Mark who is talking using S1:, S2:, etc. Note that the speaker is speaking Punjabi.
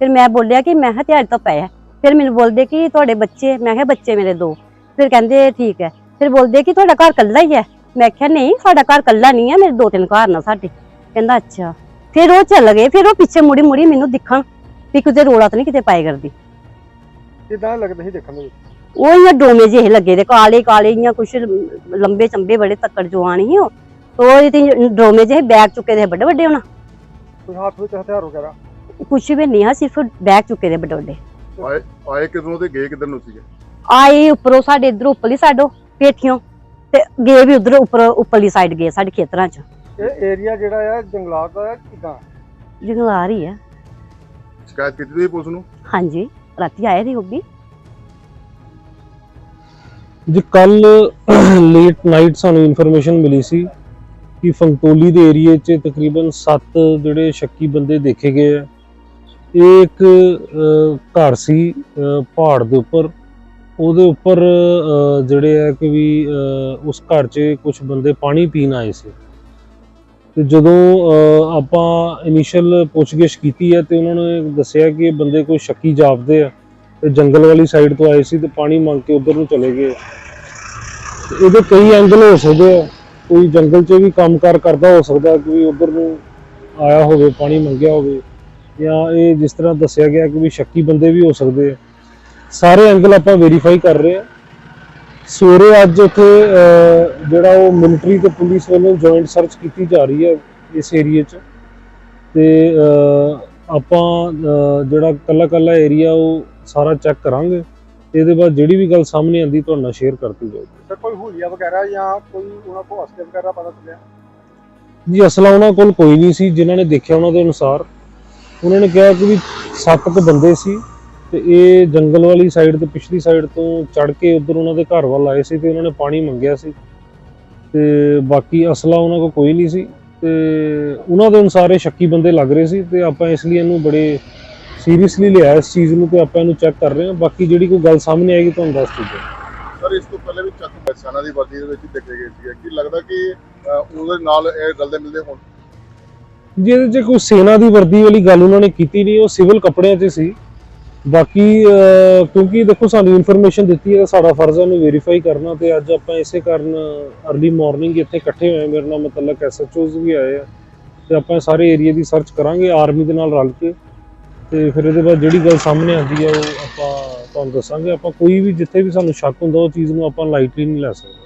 S1: ਫਿਰ ਮੈਂ ਬੋਲਿਆ ਕਿ ਮੈਂ ਕਿਹਾ ਦਿਹਾੜੀ ਤੋਂ ਪਿਆ ਫਿਰ ਮੈਨੂੰ ਬੋਲਦੇ ਕਿ ਤੁਹਾਡੇ ਬੱਚੇ ਮੈਂ ਕਿਹਾ ਬੱਚੇ ਮੇਰੇ ਦੋ। ਫਿਰ ਕਹਿੰਦੇ ਠੀਕ ਹੈ। ਫਿਰ ਬੋਲਦੇ ਕਿ ਤੁਹਾਡਾ ਘਰ ਕੱਲਾ ਹੀ ਹੈ। ਮੈਂ ਕਿਹਾ ਨਹੀਂ ਸਾਡਾ ਘਰ ਕੱਲਾ ਨਹੀਂ ਹੈ ਮੇਰੇ ਦੋ ਤਿੰਨ ਘਰ ਨਾ ਸਾਡੇ। ਕਹਿੰਦਾ ਅੱਛਾ। ਫਿਰ ਉਹ ਚੱਲ ਗਏ। ਫਿਰ ਉਹ ਪਿੱਛੇ ਮੁੜੀ ਮੁੜੀ ਮੈਨੂੰ ਦਿਖਣ ਵੀ ਕਿਤੇ ਰੋਲਾ ਤਾਂ ਨਹੀਂ ਕਿਤੇ ਪਾਏ ਕਰਦੀ।
S2: ਕਿਦਾਂ ਲੱਗਦਾ ਸੀ ਦੇਖਣ ਵਿੱਚ
S1: ਉਹ ਇਆਂ ਡੋਮੇ ਜਿਹੇ ਲੱਗੇ ਦੇ ਕਾਲੇ ਕਾਲੇ ਇਆਂ ਕੁਛ ਲੰਬੇ ਚੰਬੇ ਬੜੇ ਤੱਕੜ ਜਵਾਨ ਸੀ ਉਹ। ਉਹ ਇਹਦੇ ਡੋਮੇ ਜਿਹੇ ਬੈਗ ਚੁੱਕੇ ਦੇ ਵੱਡੇ ਵੱਡੇ ਹੋਣਾ
S2: ਕੋਈ ਹੱਥ ਵਿੱਚ ਹਥਿਆਰ ਵਗੈਰਾ?
S1: ਕੁਛ ਵੀ ਨਹੀਂ ਆ ਸਿਰਫ ਬੈਗ ਚੁੱਕੇ ਦੇ ਵੱਡੇ ਵੱਡੇ
S3: ਆਏ ਆਏ ਕਿਧਰੋਂ ਤੇ ਗਏ ਕਿੱਧਰ ਨੂੰ ਸੀਗੇ?
S1: ਆਏ ਉੱਪਰੋਂ ਸਾਡੇ ਇਧਰ ਉੱਪਰਲੀ ਸਾਈਡੋਂ ਪੇਠੀਆਂ ਤੇ ਗਏ ਵੀ ਉਧਰ ਉੱਪਰ ਉੱਪਰਲੀ ਸਾਈਡ ਗਏ ਸਾਡੇ ਖੇਤਰਾਂ 'ਚ।
S2: ਇਹ ਏਰੀਆ ਜਿਹੜਾ ਆ ਜੰਗਲਾਤ ਦਾ ਹੈ ਕਿਦਾਂ?
S1: ਜੰਗਲਾਰ ਹੀ ਆ।
S3: ਸ਼ਿਕਾਇਤ ਕੀਤੀ ਤੁਸੀਂ ਪੁਲਿਸ ਨੂੰ?
S1: ਹਾਂਜੀ ਰਾਤੀ ਆਏ ਦੀ ਹੋਗੀ
S4: ਜੀ ਕੱਲ ਲੇਟ ਨਾਈਟ ਸਾਨੂੰ ਇਨਫੋਰਮੇਸ਼ਨ ਮਿਲੀ ਸੀ ਕਿ ਫੰਗਤੋਲੀ ਦੇ ਏਰੀਏ 'ਚ ਤਕਰੀਬਨ 7 ਜਿਹੜੇ ਸ਼ੱਕੀ ਬੰਦੇ ਦੇਖੇ ਗਏ ਆ। ਇਹ ਇੱਕ ਘਰ ਸੀ ਪਹਾੜ ਦੇ ਉੱਪਰ। ਉਹਦੇ ਉੱਪਰ ਜਿਹੜੇ ਹੈ ਕਿ ਵੀ ਅਹ, ਉਸ ਘਰ 'ਚ ਕੁਝ ਬੰਦੇ ਪਾਣੀ ਪੀਣ ਆਏ ਸੀ। ਤੇ ਜਦੋਂ ਅਹ, ਆਪਾਂ ਇਨੀਸ਼ੀਅਲ ਪੁੱਛਗਿੱਛ ਕੀਤੀ ਹੈ ਤੇ ਉਹਨਾਂ ਨੇ ਦੱਸਿਆ ਕਿ ਇਹ ਬੰਦੇ ਕੋਈ ਸ਼ੱਕੀ ਜਾਪਦੇ ਆ ਤੇ ਜੰਗਲ ਵਾਲੀ ਸਾਈਡ ਤੋਂ ਆਏ ਸੀ ਤੇ ਪਾਣੀ ਮੰਗ ਕੇ ਉਧਰ ਨੂੰ ਚਲੇ ਗਏ। ਇਹਦੇ ਕਈ ਐਂਗਲ ਹੋ ਸਕਦੇ ਆ। ਕੋਈ ਜੰਗਲ 'ਚ ਵੀ ਕੰਮਕਾਰ ਕਰਦਾ ਹੋ ਸਕਦਾ ਕੋਈ ਉਧਰ ਨੂੰ ਆਇਆ ਹੋਵੇ ਪਾਣੀ ਮੰਗਿਆ ਹੋਵੇ। ਜਾਂ ਇਹ ਜਿਸ ਤਰ੍ਹਾਂ ਦੱਸਿਆ ਗਿਆ ਕਿ ਵੀ ਸ਼ੱਕੀ ਬੰਦੇ ਵੀ ਹੋ ਸਕਦੇ ਆ। ਸਾਰੇ ਐਂਗਲ ਆਪਾਂ ਵੈਰੀਫਾਈ ਕਰ ਰਹੇ ਆ। ਸਵੇਰੇ ਅੱਜ ਉੱਥੇ ਜਿਹੜਾ ਉਹ ਮਿਲਟਰੀ ਤੇ ਪੁਲਿਸ ਵੱਲੋਂ ਜੁਆਇੰਟ ਸਰਚ ਕੀਤੀ ਜਾ ਰਹੀ ਹੈ ਇਸ ਏਰੀਏ 'ਚ। ਤੇ ਆਪਾਂ ਜਿਹੜਾ ਕੱਲਾ ਕੱਲਾ ਏਰੀਆ ਉਹ ਸਾਰਾ ਚੈੱਕ ਕਰਾਂਗੇ। ਤੇ ਇਹਦੇ ਬਾਅਦ ਜਿਹੜੀ ਵੀ ਗੱਲ ਸਾਹਮਣੇ ਆਂਦੀ ਤੁਹਾਡੇ ਨਾਲ ਸ਼ੇਅਰ ਕਰਤੀ ਜਾਊਗੀ।
S2: ਤੇ ਕੋਈ ਹੁਲੀਆ ਵਗੈਰਾ ਜਾਂ ਕੋਈ ਉਹਨਾਂ ਕੋਲ ਅਸਲੇ ਵਗੈਰਾ ਪਤਾ ਚੱਲਿਆ?
S4: ਜੀ ਅਸਲਾ ਉਹਨਾਂ ਕੋਲ ਕੋਈ ਨਹੀਂ ਸੀ। ਜਿਨ੍ਹਾਂ ਨੇ ਦੇਖਿਆ ਉਹਨਾਂ ਦੇ ਅਨੁਸਾਰ ਉਹਨਾਂ ਨੇ ਕਿਹਾ ਕਿ ਵੀ ਸੱਤ ਕੁ ਬੰਦੇ ਸੀ ਤੇ ਇਹ ਜੰਗਲ ਵਾਲੀ ਸਾਈਡ ਤੇ ਪਿਛਲੀ ਸਾਈਡ ਤੋਂ ਚੜ ਕੇ ਉਧਰ ਉਹਨਾਂ ਦੇ ਘਰ ਵੱਲ ਆਏ ਸੀ ਤੇ ਉਹਨਾਂ ਨੇ ਪਾਣੀ ਮੰਗਿਆ ਸੀ। ਤੇ ਬਾਕੀ ਅਸਲਾ ਉਹਨਾਂ ਕੋਲ ਕੋਈ ਨਹੀਂ ਸੀ ਤੇ ਉਹਨਾਂ ਦੇ ਅਨੁਸਾਰ ਇਹ ਸ਼ੱਕੀ ਬੰਦੇ ਲੱਗ ਰਹੇ ਸੀ ਤੇ ਆਪਾਂ ਇਸ ਲਈ ਇਹਨੂੰ ਬੜੇ ਸੀਰੀਅਸਲੀ ਲਿਆ ਇਸ ਚੀਜ਼ ਨੂੰ ਤੇ ਆਪਾਂ ਇਹਨੂੰ ਚੈੱਕ ਕਰ ਰਹੇ ਹਾਂ। ਬਾਕੀ ਜਿਹੜੀ ਕੋਈ ਗੱਲ ਸਾਹਮਣੇ ਆਏਗੀ ਤੁਹਾਨੂੰ ਦੱਸ ਦਿੱਤੇ
S3: ਸਰ, ਇਸ ਤੋਂ ਪਹਿਲੇ ਵੀ ਚੱਕ ਬਸਾਨਾ ਦੀ ਵਰਦੀ ਦੇ ਵਿੱਚ ਦੇਖੇ ਗਏ ਸੀ ਕੀ ਲੱਗਦਾ ਕਿ ਉਹਦੇ ਨਾਲ ਇਹ ਰਲਦੇ ਮਿਲਦੇ ਹੋਣ?
S4: ਜਿਹਦੇ 'ਚ ਕੋਈ ਸੈਨਾ ਦੀ ਵਰਦੀ ਵਾਲੀ ਗੱਲ ਉਹਨਾਂ ਨੇ ਕੀਤੀ ਨਹੀਂ, ਉਹ ਸਿਵਲ ਕੱਪੜਿਆਂ 'ਚ ਸੀ। ਬਾਕੀ ਕਿਉਂਕਿ ਦੇਖੋ ਸਾਨੂੰ ਇਨਫੋਰਮੇਸ਼ਨ ਦਿੱਤੀ ਹੈ ਤਾਂ ਸਾਡਾ ਫਰਜ਼ ਹੈ ਉਹਨੂੰ ਵੈਰੀਫਾਈ ਕਰਨਾ ਤੇ ਅੱਜ ਆਪਾਂ ਇਸੇ ਕਾਰਨ ਅਰਲੀ ਮਾਰਨਿੰਗ ਇੱਥੇ ਇਕੱਠੇ ਹੋਏ ਮੇਰੇ ਨਾਲ ਮਤਲਬ ਐਸਐਚਓਜ਼ ਵੀ ਆਏ ਆ ਤੇ ਆਪਾਂ ਸਾਰੇ ਏਰੀਆ ਦੀ ਸਰਚ ਕਰਾਂਗੇ ਆਰਮੀ ਦੇ ਨਾਲ ਰਲ ਕੇ ਤੇ ਫਿਰ ਇਹਦੇ ਬਾਅਦ ਜਿਹੜੀ ਗੱਲ ਸਾਹਮਣੇ ਆਉਂਦੀ ਹੈ ਉਹ ਆਪਾਂ ਤੁਹਾਨੂੰ ਦੱਸਾਂਗੇ। ਆਪਾਂ ਕੋਈ ਵੀ ਜਿੱਥੇ ਵੀ ਸਾਨੂੰ ਸ਼ੱਕ ਹੁੰਦਾ, ਉਹ ਚੀਜ਼ ਨੂੰ ਆਪਾਂ ਲਾਈਟਲੀ ਨਹੀਂ ਲੈ ਸਕਦੇ।